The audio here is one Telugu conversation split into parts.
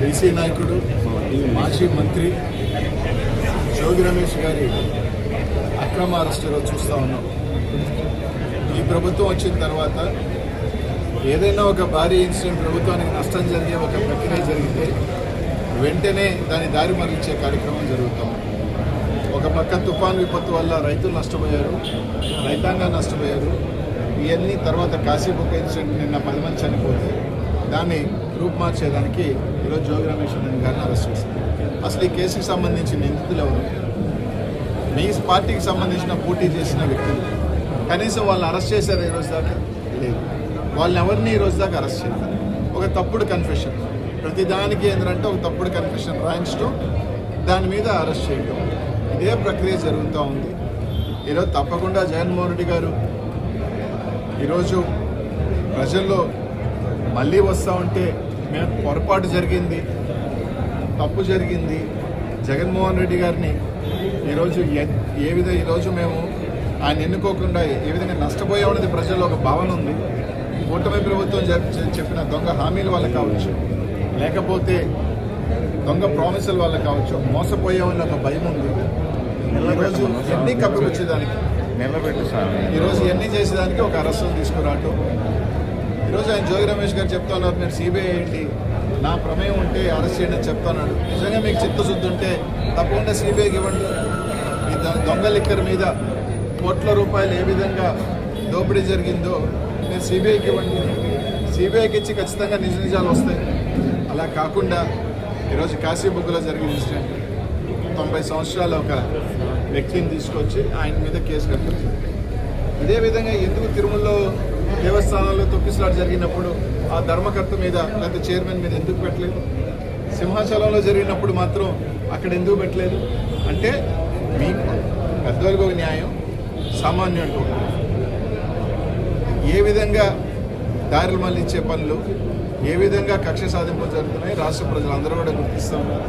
బీసీ నాయకుడు మాజీ మంత్రి జోగి రమేష్ గారి అక్రమ అరెస్టులో చూస్తూ ఉన్నాం. ఈ ప్రభుత్వం వచ్చిన తర్వాత ఏదైనా ఒక భారీ ఇన్సిడెంట్ ప్రభుత్వానికి నష్టం జరిగే ఒక ప్రక్రియ జరిగితే వెంటనే దాని దారి మరలించే కార్యక్రమం జరుగుతాం. ఒక పక్క తుఫాన్ విపత్తు వల్ల రైతులు నష్టపోయారు రైతాంగం నష్టపోయారు. ఇవన్నీ తర్వాత కాశీబుక్ ఇన్సిడెంట్ నిన్న పది మంది చనిపోతే దాన్ని రూపు మార్చేదానికి ఈరోజు జోగి రమేష్ రెడ్డి గారిని అరెస్ట్ చేశారు. అసలు ఈ కేసుకి సంబంధించి నిందితులు ఎవరు? మీ పార్టీకి సంబంధించిన పోటీ చేసిన వ్యక్తులు. కనీసం వాళ్ళు అరెస్ట్ చేశారు ఈ రోజు దాకా? లేదు. వాళ్ళని ఎవరిని ఈరోజు దాకా అరెస్ట్ చేయలేదు? ఒక తప్పుడు కన్ఫెషన్ ప్రతిదానికి ఏంటంటే ఒక తప్పుడు కన్ఫెషన్ రాయించడం దాని మీద అరెస్ట్ చేయడం ఇదే ప్రక్రియ జరుగుతూ ఉంది. ఈరోజు తప్పకుండా జగన్మోహన్ రెడ్డి గారు ఈరోజు ప్రజల్లో మళ్ళీ వస్తూ ఉంటే మేము పొరపాటు జరిగింది తప్పు జరిగింది. జగన్మోహన్ రెడ్డి గారిని ఈరోజు ఏ విధంగా ఈరోజు మేము ఆయన ఎన్నుకోకుండా ఏ విధంగా నష్టపోయామనేది ప్రజల్లో ఒక భావన ఉంది. కూటమి ప్రభుత్వం చెప్పిన దొంగ హామీల వల్ల కావచ్చు లేకపోతే దొంగ ప్రామిసుల వల్ల కావచ్చు మోసపోయామని ఒక భయం ఉంది. ఈరోజు ఎన్ని కప్పిపుచ్చేదానికి నిలబెట్టు సార్ ఈరోజు ఎన్ని చేసేదానికి ఒక అరెస్టు తీసుకురావటం ఈరోజు ఆయన జోగి రమేష్ గారు చెప్తా ఉన్నారు మీరు సిబిఐ ఏంటి? నా ప్రమేయం ఉంటే అరెస్ట్ చేయండి అని చెప్తున్నాడు నిజంగా మీకు చిత్తశుద్ధి ఉంటే తప్పకుండా సిబిఐకి ఇవ్వండి. ఈ దొంగ లిక్కర్ మీద కోట్ల రూపాయలు ఏ విధంగా దోపిడీ జరిగిందో మీరు సిబిఐకి ఇవ్వండి. సిబిఐకి ఇచ్చి ఖచ్చితంగా నిజ నిజాలు వస్తాయి. అలా కాకుండా ఈరోజు కాశీబుగ్గులో జరిగిన ఇన్సిడెంట్. తొంభై సంవత్సరాల ఒక వ్యక్తిని తీసుకొచ్చి ఆయన మీద కేసు కట్టారు ఇదే విధంగా ఎందుకు తిరుమలలో దేవస్థానాల్లో తొక్కిసలాట జరిగినప్పుడు ఆ ధర్మకర్త మీద లేకపోతే చైర్మన్ మీద ఎందుకు పెట్టలేదు? సింహాచలంలో జరిగినప్పుడు మాత్రం అక్కడ ఎందుకు పెట్టలేదు? అంటే మీకు పెద్దవాళ్ళకి ఒక న్యాయం సామాన్యుడికి ఒక ఏ విధంగా దారులు మళ్ళించే పనులు ఏ విధంగా కక్ష సాధింపులు జరుగుతున్నాయి రాష్ట్ర ప్రజలందరూ కూడా గుర్తిస్తూ. ఉన్నారు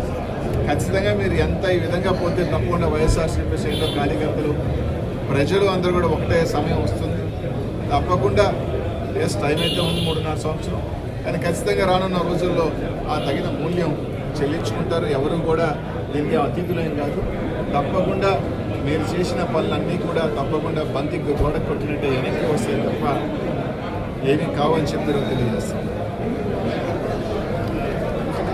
ఖచ్చితంగా మీరు ఎంత ఈ విధంగా పోతే తప్పకుండా వైఎస్ఆర్సీపీ శ్రేణిలో కార్యకర్తలు ప్రజలు అందరూ కూడా ఒకటే సమయం వస్తుంది. తప్పకుండా. ఎస్ టైం అయితే ఉంది మూడున్నర సంవత్సరం. కానీ ఖచ్చితంగా రానున్న రోజుల్లో ఆ తగిన మూల్యం చెల్లించుకుంటారు. ఎవరు కూడా దీనికి అతిథులేం కాదు. తప్పకుండా మీరు చేసిన పనులన్నీ కూడా తప్పకుండా బంతికి గోడ కొట్టినట్టే వెనక్కి వస్తాయి తప్ప ఏమీ కావాలని చెప్పి తెలియజేస్తాం